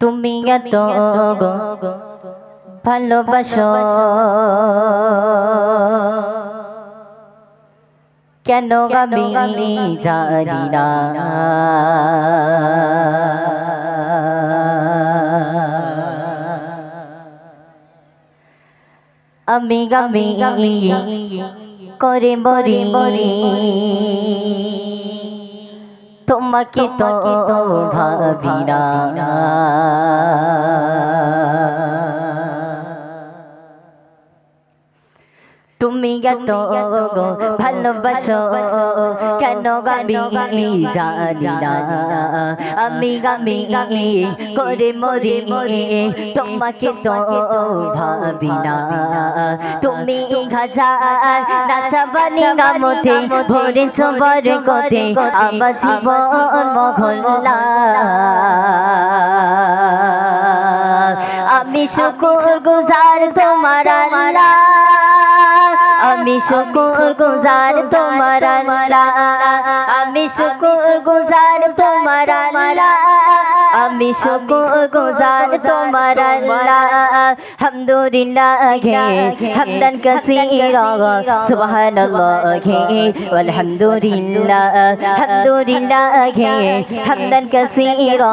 তুমি এত ভালোবাসো? কেন আমি জানি না। আমি গামি করে মরি মরি। তোমাকে তো ভাবি না। এত ভালোবাসো কেন গামি জানি না আমি গামি করে মরি, তোমাকে তো ভাবি না তুমি হাজার নাচাবানি গামতে আমার জীবন মহল্লা। আমি শুকুর গুজার তোমার আল্লাহ আমি শুকুর গুজার তোমার আমি শুকুর গুজার তোমার আল্লাহ। আমি শুকুর গুজার তোমার আল্লাহ। হামদুলিল্লাহ গে হামদান কাসীরা, সুবহানাল্লাহ গে আলহামদুলিল্লাহ হামদুলিল্লাহ গে হামদান কাসীরা,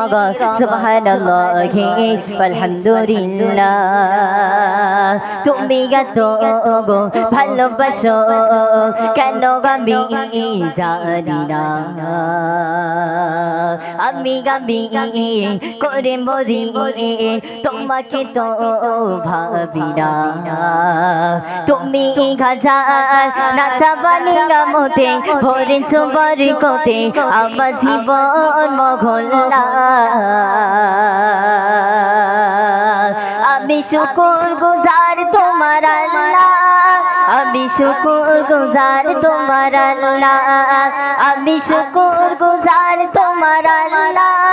সুবহানাল্লাহ গে আলহামদুলিল্লাহ তুমি এত গো, ভালোবাসো, কেন আমি জানি না। আমি গামি করে মরি তোমাকে তো ভাবি না তুমি গাজা নাচাবানি গামতে ভরেছ বরকতে আমার জীবন মহল্লা আমি শুকুর গুজার তোমার আমি শুকুর গুজার তোমার আমি শুকুর গুজার তোমার আল্লাহ।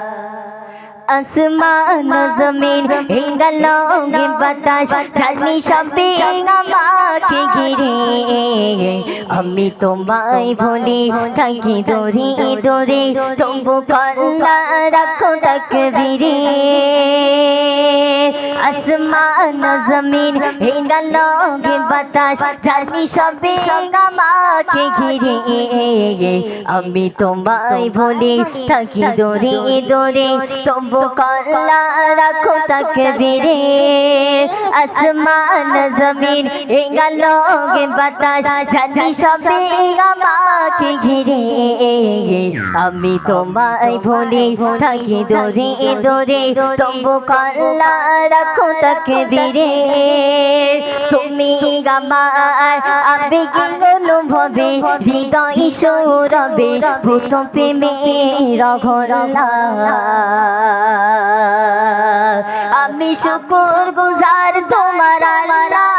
আসমান জমিন হিঙ্গলঙ্গে বাতাস চালনি সবে আমাকে ঘিরে। আমি তোমায় ভুলি, থাকি দৌড়ি দৌড়ে, তবু কন্যা রাখো তকবীরে। আসমান, জমিন হিঙ্গলঙ্গে বাতাস চালনি সবে আমাকে ঘিরে আমি তোমায় ভুলি থাকি দৌড়ে দৌড়ে তবু কল্লা রাখো তকবীরে। আসমান, জমিন এঙ্গালোগে বাতাস জানি সবে আমাকে ঘিরে আমি তোমায় ভুলি থাকি দূরে দূরে তবু কল্লা রাখো তাকে তকবীরে তুমি গামার আবেগে অনুভবে, হৃদয় সৌরবে ভূত প্রেমে রঘলা আমি শুকুর গুজার তোমার আল্লাহ।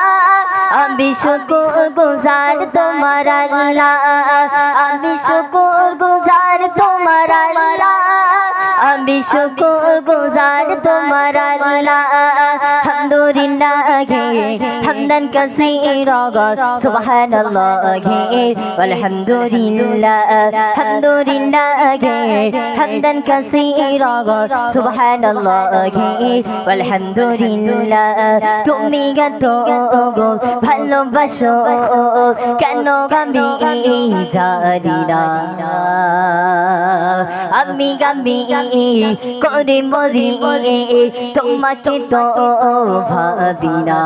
আমি শুকুর গুজার তোমার আল্লাহ। আমি শুকুর গুজার তোমার আল্লাহ। আমি শুকুর গুজার তোমার হামদুলিল্লাহ গে হামদান কাসীরা সুবহানাল্লাহ গে আলহামদুলিল্লাহ হামদুলিল্লাহ গে হামদান কাসীরা সুবহানাল্লাহ গে আলহামদুলিল্লাহ তুমি এত ভালোবাসো কেন আমি জানি না আমি গামি করে মরি তোমাকে তো ভাবি না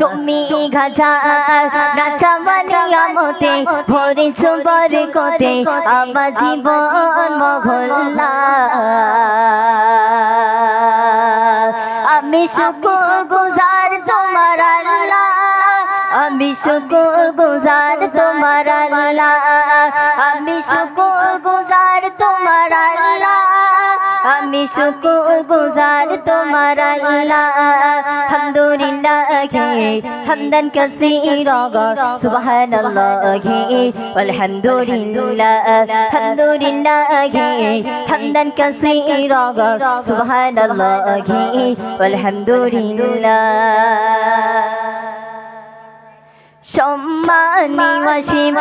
তুমি ভরেছ বরকতে, আমার জীবন মহল্লা। আমি শুকুর গুজার তোমার আল্লাহ, আমি শুকুর গুজার তোমার আল্লাহ, আমি শুকুর গুজার তোমার আল্লাহ। শুকুর গুজার তোমার আল্লাহ হামদুলিল্লাহ হামদান কাসীরা সুবহানাল্লাহ আলহামদুলিল্লাহ হামদুলিল্লাহ হামদান কাসীরা সুবহানাল্লাহ আলহামদুলিল্লাহ সম্মানী অসীম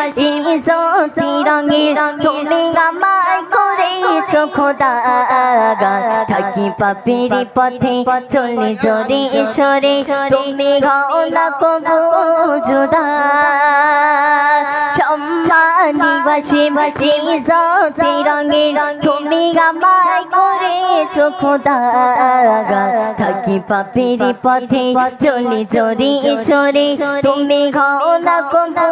ইজতি রঙের তুমি আমায় করেছ খোদা থাকি পাপের পথে, চলে জোরে সরে তুমি না কবু জুদা সম্মানী অসীম ইজতি রঙের তুমি আমায় করেছ খোদা থাকি পাপের পথে, চলে জোরে সরে তুমি না কবু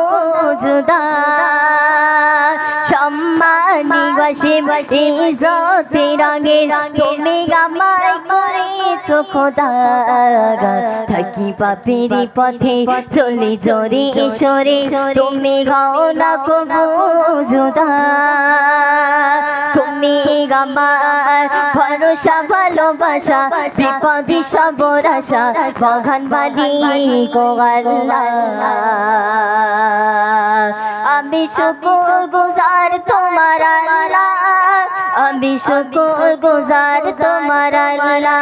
সম্মানী বসে বসে ইজতে রঙে। তুমি গামাই করেছ খোদা থাকি পাপের পথে চলে জোরে সরে তুমি গাও না কবু জুদা। তুমি আমার ভরসা, ভালোবাসা, বিপদি সবর আশা মঘান বালি গোয়াল্লা আমি শুকুর গুজার তোমার আমি শুকুর গুজার তোমার আল্লাহ।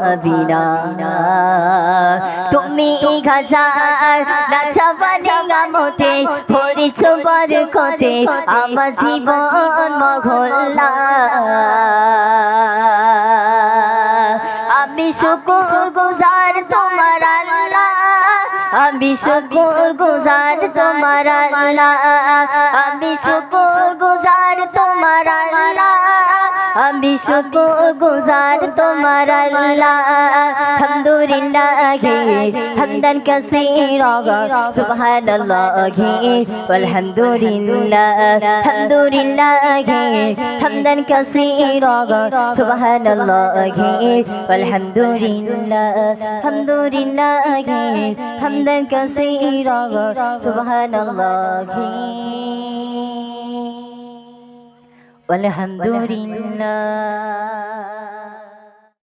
না তুমি গাজার নাচা বাজা মতে পড়েছ বর কতে আমার জীবন মহল্লা। আমি শুকুর গুজার তোমার আল্লাহ। আমি শুকুর গুজার তোমার আল্লাহ। আমি শুকুর গুজার তোমার আল্লাহ। আমি শুকুর গুজার তোমার আল্লাহ। হামদুলিল্লাহ হামদান কাসীরা সুবহানাল্লাহ আলহামদুলিল্লাহ হামদুলিল্লাহ হামদান কাসীরা সুবহানাল্লাহ আলহামদুলিল্লাহ হামদুলিল্লাহ হামদান কাসীরা সুবহানাল্লাহ। والحمد لله